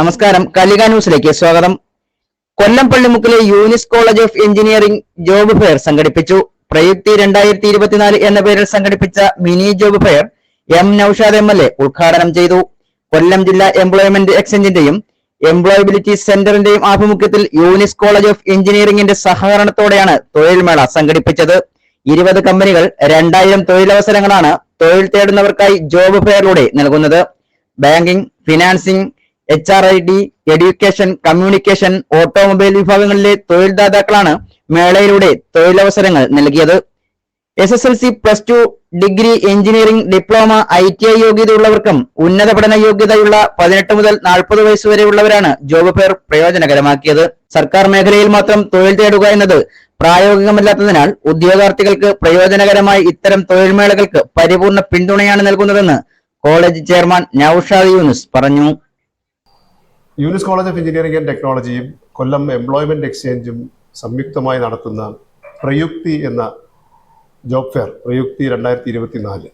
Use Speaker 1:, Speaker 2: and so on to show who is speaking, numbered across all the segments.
Speaker 1: നമസ്കാരം. കലിക ന്യൂസിലേക്ക് സ്വാഗതം. Kollam പള്ളിമുക്കിലെ Younus college of engineering job fair സംഘടിപ്പിച്ചു. പ്രയുക്തി രണ്ടായിരത്തി ഇരുപത്തിനാല് എന്ന പേരിൽ സംഘടിപ്പിച്ച mini job fair M Noushad M L A ഉദ്ഘാടനം ചെയ്തു. കൊല്ലം ജില്ലാ എംപ്ലോയ്മെന്റ് എക്സ്ചേഞ്ചിന്റെയും എംപ്ലോയബിലിറ്റി സെന്ററിന്റെയും ആഭിമുഖ്യത്തിൽ യൂനിസ് കോളേജ് ഓഫ് എഞ്ചിനീയറിംഗിന്റെ സഹകരണത്തോടെയാണ് തൊഴിൽമേള സംഘടിപ്പിച്ചത്. ഇരുപത് കമ്പനികൾ രണ്ടായിരം തൊഴിലവസരങ്ങളാണ് തൊഴിൽ തേടുന്നവർക്കായി ജോബ് ഫെയറിലൂടെ നൽകുന്നത്. Banking financing H R I D education communication automobile വിഭാഗങ്ങളിലെ തൊഴിൽദാതാക്കളാണ് മേളയിലൂടെ തൊഴിലവസരങ്ങൾ നൽകിയത്. S S L C plus two degree engineering diploma I T I യോഗ്യതയുള്ളവർക്കും ഉന്നത പഠന യോഗ്യതയുള്ള പതിനെട്ട് മുതൽ നാൽപ്പത് വയസ്സ് വരെയുള്ളവരാണ് ജോബ് ഫെയർ പ്രയോജനകരമാക്കിയത്. സർക്കാർ മേഖലയിൽ മാത്രം തൊഴിൽ തേടുക എന്നത് പ്രായോഗികമല്ലാത്തതിനാൽ ഉദ്യോഗാർത്ഥികൾക്ക് പ്രയോജനകരമായി ഇത്തരം തൊഴിൽമേളകൾക്ക് പരിപൂർണ പിന്തുണയാണ് നൽകുന്നതെന്ന് കോളേജ് ചെയർമാൻ നൌഷാദ് യൂനുസ് പറഞ്ഞു.
Speaker 2: Yunus college of engineering and ടെക്നോളജിയും കൊല്ലം എംപ്ലോയ്മെന്റ് എക്സ്ചേഞ്ചും സംയുക്തമായി നടത്തുന്ന പ്രയുക്തി എന്ന ജോബ് ഫെയർ പ്രയുക്തി രണ്ടായിരത്തി ഇരുപത്തി നാല്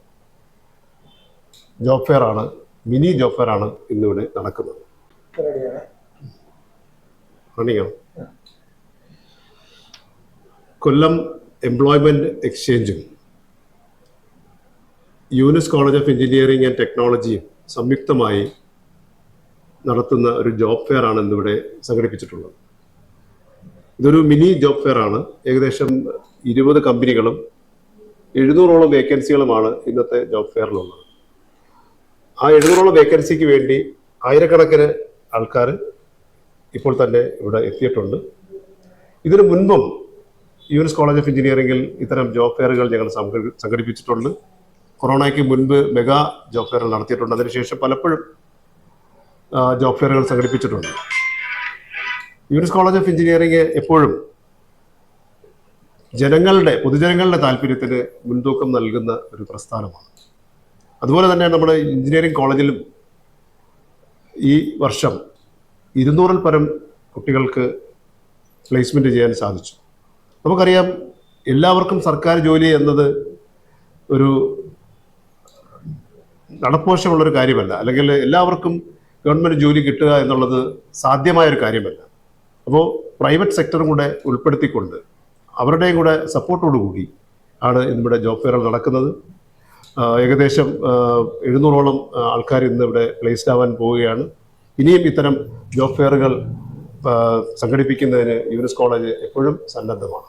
Speaker 2: ജോബ് ഫെയർ ആണ് മിനി ജോബ് ഫെയർ ആണ് ഇന്നിവിടെ നടക്കുന്നത്. Kollam employment എക്സ്ചേഞ്ചും Yunus college of engineering and ടെക്നോളജിയും സംയുക്തമായി നടത്തുന്ന ഒരു ജോബ് ഫെയർ ആണ് ഇന്നിവിടെ സംഘടിപ്പിച്ചിട്ടുള്ളത്. ഇതൊരു മിനി ജോബ് ഫെയർ ആണ് ഏകദേശം ഇരുപത് കമ്പനികളും എഴുന്നൂറോളം വേക്കൻസികളുമാണ് ഇന്നത്തെ ജോബ് ഫെയറിലുള്ളത്. ആ എഴുന്നൂറോളം വേക്കൻസിക്ക് വേണ്ടി ആയിരക്കണക്കിന് ആൾക്കാർ ഇപ്പോൾ തന്നെ ഇവിടെ എത്തിയിട്ടുണ്ട്. ഇതിനു മുൻപും യൂനിസ് കോളേജ് ഓഫ് എഞ്ചിനീയറിംഗിൽ ഇത്തരം ജോബ് ഫെയറുകൾ ഞങ്ങൾ സംഘടിപ്പിച്ചിട്ടുണ്ട്. കൊറോണയ്ക്ക് മുൻപ് മെഗാ ജോബ് ഫെയറുകൾ നടത്തിയിട്ടുണ്ട്. അതിനുശേഷം പലപ്പോഴും ജോബ് ഫെയറുകൾ സംഘടിപ്പിച്ചിട്ടുണ്ട്. യൂണിസ് കോളേജ് ഓഫ് എഞ്ചിനീയറിംഗ് എപ്പോഴും ജനങ്ങളുടെ പൊതുജനങ്ങളുടെ താല്പര്യത്തിന് മുൻതൂക്കം നൽകുന്ന ഒരു പ്രസ്ഥാനമാണ്. അതുപോലെ തന്നെ നമ്മുടെ എഞ്ചിനീയറിംഗ് കോളേജിലും ഈ വർഷം ഇരുന്നൂറിൽ പരം കുട്ടികൾക്ക് പ്ലേസ്മെന്റ് ചെയ്യാൻ സാധിച്ചു. നമുക്കറിയാം എല്ലാവർക്കും സർക്കാർ ജോലി എന്നത് ഒരു നടപ്പോഷമുള്ളൊരു കാര്യമല്ല. അല്ലെങ്കിൽ എല്ലാവർക്കും ഗവൺമെന്റ് ജോലി കിട്ടുക എന്നുള്ളത് സാധ്യമായ ഒരു കാര്യമല്ല. അപ്പോൾ പ്രൈവറ്റ് സെക്ടറും കൂടെ ഉൾപ്പെടുത്തിക്കൊണ്ട് അവരുടെയും കൂടെ സപ്പോർട്ടോടുകൂടി ആണ് ഇവിടെ ജോബ് ഫെയറുകൾ നടക്കുന്നത്. ഏകദേശം എഴുന്നൂറോളം ആൾക്കാർ ഇന്ന് ഇവിടെ പ്ലേസ്ഡ് ആവാൻ പോവുകയാണ്. ഇനിയും ഇത്തരം ജോബ് ഫെയറുകൾ സംഘടിപ്പിക്കുന്നതിന് യൂനിസ് കോളേജ് എപ്പോഴും സന്നദ്ധമാണ്.